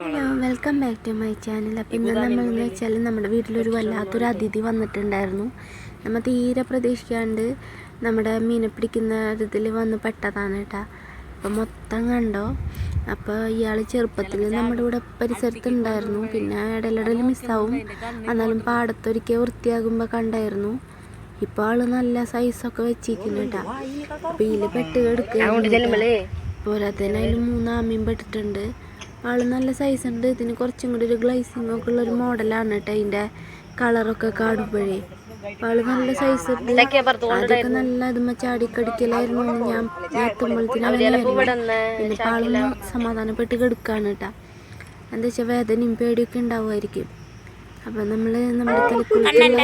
Hello welcome back to my channel അപ്പം ഇന്ന് നമ്മളെന്ന് വെച്ചാൽ നമ്മുടെ വീട്ടിലൊരു വല്ലാത്തൊരു അതിഥി വന്നിട്ടുണ്ടായിരുന്നു. നമ്മൾ തീരെ പ്രതീക്ഷിക്കാണ്ട് നമ്മുടെ മീനെ പിടിക്കുന്ന ഇതിൽ വന്ന് പെട്ടതാണ് കേട്ടോ അപ്പം മൊത്തം കണ്ടോ? അപ്പോൾ ഇയാൾ ചെറുപ്പത്തിൽ നമ്മുടെ ഇവിടെ പരിസരത്ത് ഉണ്ടായിരുന്നു. പിന്നെ ഇടയിലിടയിൽ മിസ്സാവും. എന്നാലും പാടത്തൊരിക്കൽ വൃത്തിയാകുമ്പോൾ കണ്ടായിരുന്നു. ഇപ്പോൾ ആൾ നല്ല സൈസൊക്കെ വെച്ചിരിക്കുന്നു കേട്ടോ അപ്പോൾ ഇതിൽ പെട്ട് കിടക്കുക പോരാത്തതിന് അതിൽ മൂന്നാമീൻ പെട്ടിട്ടുണ്ട്. ആൾ നല്ല സൈസ് ഉണ്ട്. ഇതിന് കുറച്ചും കൂടി ഒരു ഗ്ലൈസിംഗ് ഒക്കെ ഉള്ള ഒരു മോഡലാണ് കേട്ടോ അതിന്റെ കളറൊക്കെ കാണുമ്പോഴേ. അപ്പോൾ ആൾ നല്ല സൈസ് അതൊക്കെ നല്ല അതുമ ചാടിക്കടിക്കലായിരുന്നു ഞാൻ എത്തുമ്പോഴത്തേനും പിന്നെ ആളൊന്ന് സമാധാനപ്പെട്ട് കെടുക്കാണ് കേട്ടോ എന്താ വെച്ചാൽ വേദനയും പേടിയൊക്കെ ഉണ്ടാവുമായിരിക്കും. അപ്പം നമ്മൾ നമ്മുടെ തലക്കുള്ള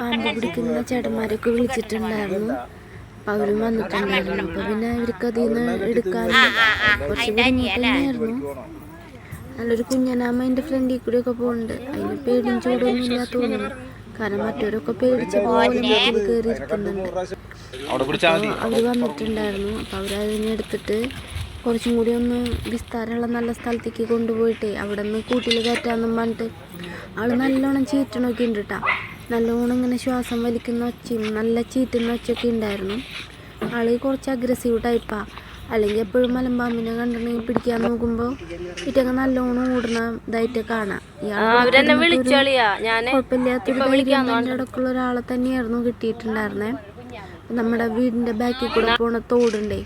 പാമ്പ് പിടിക്കുന്ന ചേട്ടന്മാരൊക്കെ വിളിച്ചിട്ടുണ്ടായിരുന്നു. അവരും വന്നിട്ടുണ്ടായിരുന്നു. അപ്പം പിന്നെ അവർക്ക് അതിൽ നിന്ന് എടുക്കാൻ കുറച്ച് നല്ലൊരു കുഞ്ഞനാമ എന്റെ ഫ്രണ്ടിൽ ഒക്കെ പോകുന്നുണ്ട് അതിന് പേടിയും ചൂടൊന്നും ഇല്ല തോന്നുന്നു. കാരണം മറ്റവരൊക്കെ പേടിച്ച പോലെ മറ്റിൽ കയറി ഇരിക്കുന്നുണ്ട് അപ്പോൾ അവർ വന്നിട്ടുണ്ടായിരുന്നു. അപ്പോൾ അവരതിനെ എടുത്തിട്ട് കുറച്ചും കൂടി ഒന്ന് വിസ്താരമുള്ള നല്ല സ്ഥലത്തേക്ക് കൊണ്ടുപോയിട്ടേ അവിടെ നിന്ന് കൂട്ടിൽ കയറ്റാന്നും പറഞ്ഞിട്ട് ആൾ നല്ലോണം ചീറ്റണമൊക്കെ ഉണ്ട് കേട്ടോ നല്ലോണം ഇങ്ങനെ ശ്വാസം വലിക്കുന്ന ഒച്ചയും നല്ല ചീറ്റുന്ന ഒച്ചയൊക്കെ ഉണ്ടായിരുന്നു. ആൾ കുറച്ച് അഗ്രസീവ് ടൈപ്പാണ് അല്ലെങ്കിൽ എപ്പോഴും മലമ്പാമ്പിനെ കണ്ടിട്ടുണ്ടെങ്കിൽ പിടിക്കാൻ നോക്കുമ്പോൾ ഇറ്റങ്ങ് നല്ലോണം ഓടുന്ന ഇതായിട്ട് കാണാം. കുഴപ്പമില്ലാത്തൊരു ഇടക്കുള്ള ഒരാളെ തന്നെയായിരുന്നു കിട്ടിയിട്ടുണ്ടായിരുന്നേ. നമ്മുടെ വീടിന്റെ ബാക്കിൽ കൂടെ പോണ തോടുണ്ടേ.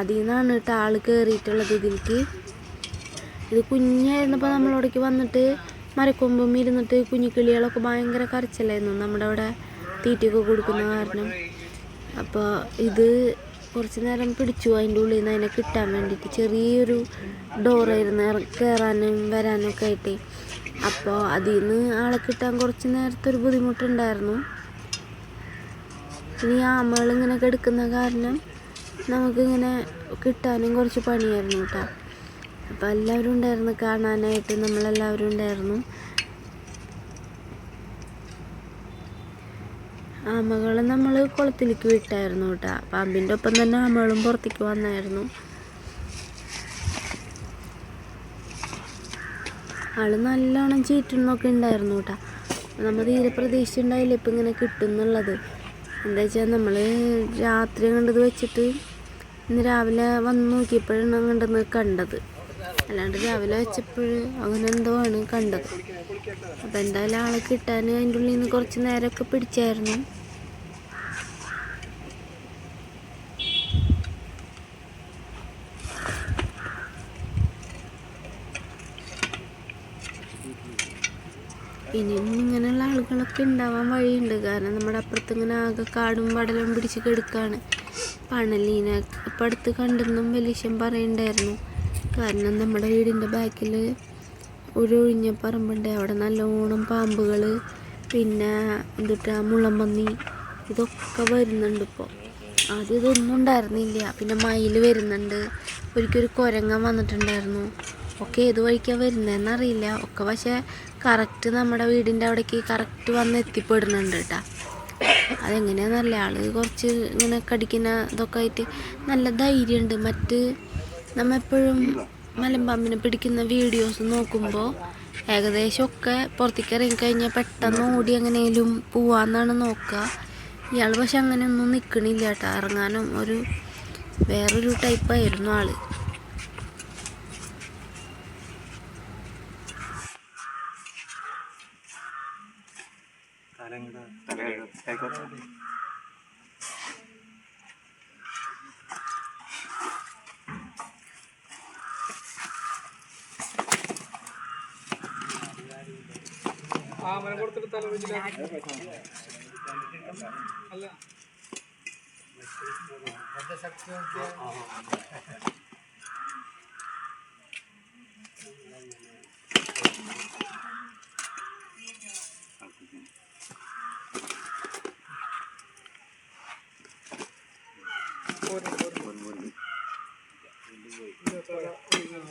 അതിൽ നിന്നാണ് കേട്ടോ ആൾ കയറിയിട്ടുള്ളത് ഇതിലേക്ക് ഇത് കുഞ്ഞായിരുന്നപ്പോൾ നമ്മളവിടേക്ക് വന്നിട്ട് മരക്കൊമ്പും ഇരുന്നിട്ട് കുഞ്ഞിക്കിളികളൊക്കെ ഭയങ്കര കരച്ചിലായിരുന്നു. നമ്മുടെ അവിടെ തീറ്റയൊക്കെ കൊടുക്കുന്ന കാരണം. അപ്പോൾ ഇത് കുറച്ച് നേരം പിടിച്ചു. അതിന്റെ ഉള്ളിൽ നിന്ന് അതിനെ കിട്ടാൻ വേണ്ടിയിട്ട് ചെറിയൊരു ഡോറായിരുന്നു കയറാനും വരാനും ഒക്കെ ആയിട്ട്. അപ്പോൾ അതിൽ നിന്ന് ആളെ കിട്ടാൻ കുറച്ച് നേരത്തെ ഒരു ബുദ്ധിമുട്ടുണ്ടായിരുന്നു. ഇനി ആമകൾ ഇങ്ങനെ കിടക്കുന്ന കാരണം നമുക്കിങ്ങനെ കിട്ടാനും കുറച്ച് പണിയായിരുന്നു കേട്ടോ. അപ്പോൾ എല്ലാവരും ഉണ്ടായിരുന്നു കാണാനായിട്ട് നമ്മളെല്ലാവരും ഉണ്ടായിരുന്നു. ആമകളെ നമ്മൾ കുളത്തിലേക്ക് വിട്ടായിരുന്നു കേട്ടോ. പാമ്പിന്റെ ഒപ്പം തന്നെ ആമകളും പുറത്തേക്ക് വന്നായിരുന്നു. ആൾ നല്ലോണം ചീറ്റുന്നൊക്കെ ഉണ്ടായിരുന്നു കേട്ടോ. നമ്മൾ തീരെ ഉണ്ടായില്ല ഇപ്പം ഇങ്ങനെ കിട്ടുന്നുള്ളത്. എന്താ വെച്ചാൽ നമ്മൾ രാത്രി കണ്ടത് വെച്ചിട്ട് ഇന്ന് രാവിലെ വന്ന് നോക്കിയപ്പോഴാണ് കണ്ടത്. അല്ലാണ്ട് രാവിലെ വെച്ചപ്പോൾ അങ്ങനെ എന്തോ ആണ് കണ്ടത്. അപ്പം എന്തായാലും ആളെ കിട്ടാൻ അതിന്റെ ഉള്ളിൽ നിന്ന് കുറച്ച് നേരമൊക്കെ പിടിച്ചായിരുന്നു. ഇനി ഇങ്ങനെയുള്ള ആളുകളൊക്കെ ഉണ്ടാവാൻ വഴിയുണ്ട്. കാരണം നമ്മുടെ അപ്പുറത്ത് ഇങ്ങനെ ആകെ കാടും പടലും പിടിച്ച് കെടുക്കാണ്. പണലീനെ ഇപ്പം അടുത്ത് കണ്ടെന്നും വലിയശം പറയണ്ടായിരുന്നു. കാരണം നമ്മുടെ വീടിന്റെ ബാക്കിൽ ഒരു ഒഴിഞ്ഞ പറമ്പുണ്ട്. അവിടെ നല്ലോണം പാമ്പുകൾ പിന്നെ എന്തിട്ടാ മുളമ്പന്നി ഇതൊക്കെ വരുന്നുണ്ട് ഇപ്പോൾ. ആദ്യം ഇതൊന്നും ഉണ്ടായിരുന്നില്ല. പിന്നെ മയിൽ വരുന്നുണ്ട്. ഒരിക്കലൊരു കുരങ്ങൻ വന്നിട്ടുണ്ടായിരുന്നു. ഒക്കെ ഏത് വഴിക്കാണ് വരുന്നതെന്ന് അറിയില്ല. ഒക്കെ പക്ഷേ കറക്റ്റ് നമ്മുടെ വീടിന്റെ അവിടേക്ക് കറക്റ്റ് വന്ന് എത്തിപ്പെടുന്നുണ്ട് കേട്ടോ. അതെങ്ങനെയാണെന്നല്ല ആൾ കുറച്ച് ഇങ്ങനെ കടിക്കുന്ന ഇതൊക്കെ ആയിട്ട് നല്ല ധൈര്യമുണ്ട്. മറ്റ് നമ്മെപ്പോഴും മലമ്പാമ്പിനെ പിടിക്കുന്ന വീഡിയോസ് നോക്കുമ്പോൾ ഏകദേശം ഒക്കെ പുറത്തേക്ക് ഇറങ്ങിക്കഴിഞ്ഞാൽ പെട്ടെന്ന് ഓടി എങ്ങനെയും പോവാന്നാണ് നോക്കുക ഇയാൾ പക്ഷെ അങ്ങനെയൊന്നും നിൽക്കണില്ല കേട്ടോ. ഇറങ്ങാനും ഒരു വേറൊരു ടൈപ്പായിരുന്നു ആൾ. തലങ്ങട അവനെ കൊടുത്തിട്ട് തല അല്ല.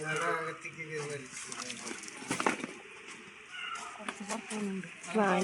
ഒരാകത്തേക്ക് വലിച്ചു. Bye.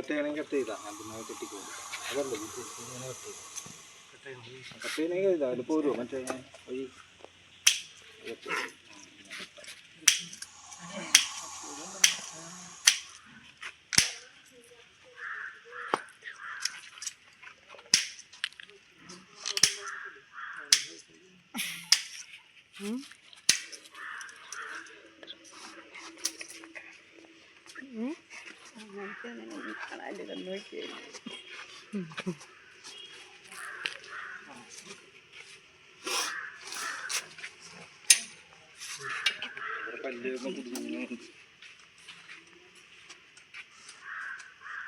കെട്ടയാണെങ്കിൽ കട്ട് ചെയ്താ അതിന് കെട്ടിക്കോളൂ അതല്ല ഇത് ഇങ്ങനെ കട്ട് ചെയ്താ കട്ട് ചെയ്യണമെങ്കിൽ ഇതാ അതിൽ പോരുമോ മറ്റേ വഴി കട്ട് ചെയ്ത്. പല്ല് ഒന്ന് കുടുങ്ങുന്നു.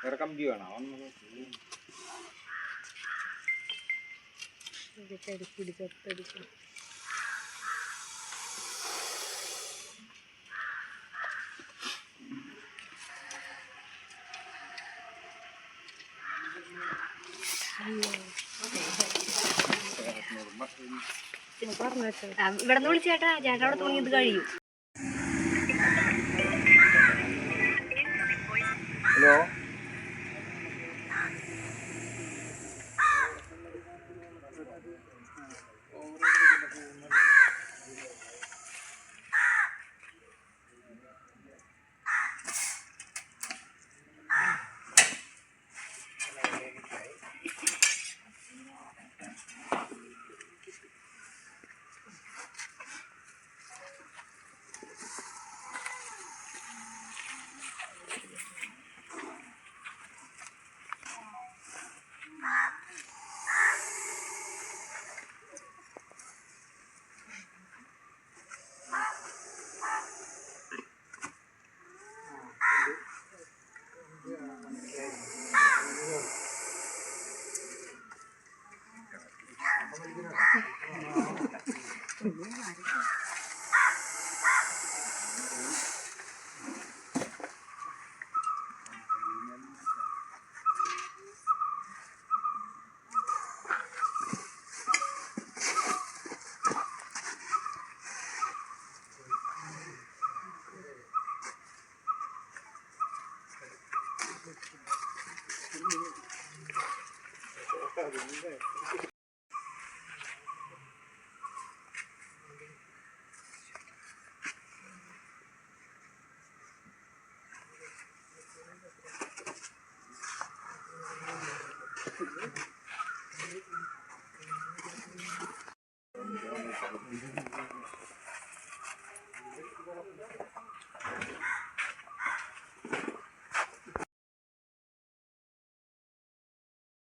വേറെ കമ്പി വേണോ അവൻ ഇവിടെ നിന്ന് വിളിച്ചേട്ടാ ചേട്ടാ അവിടെ തുടങ്ങിയത് കഴിയും. 他明白。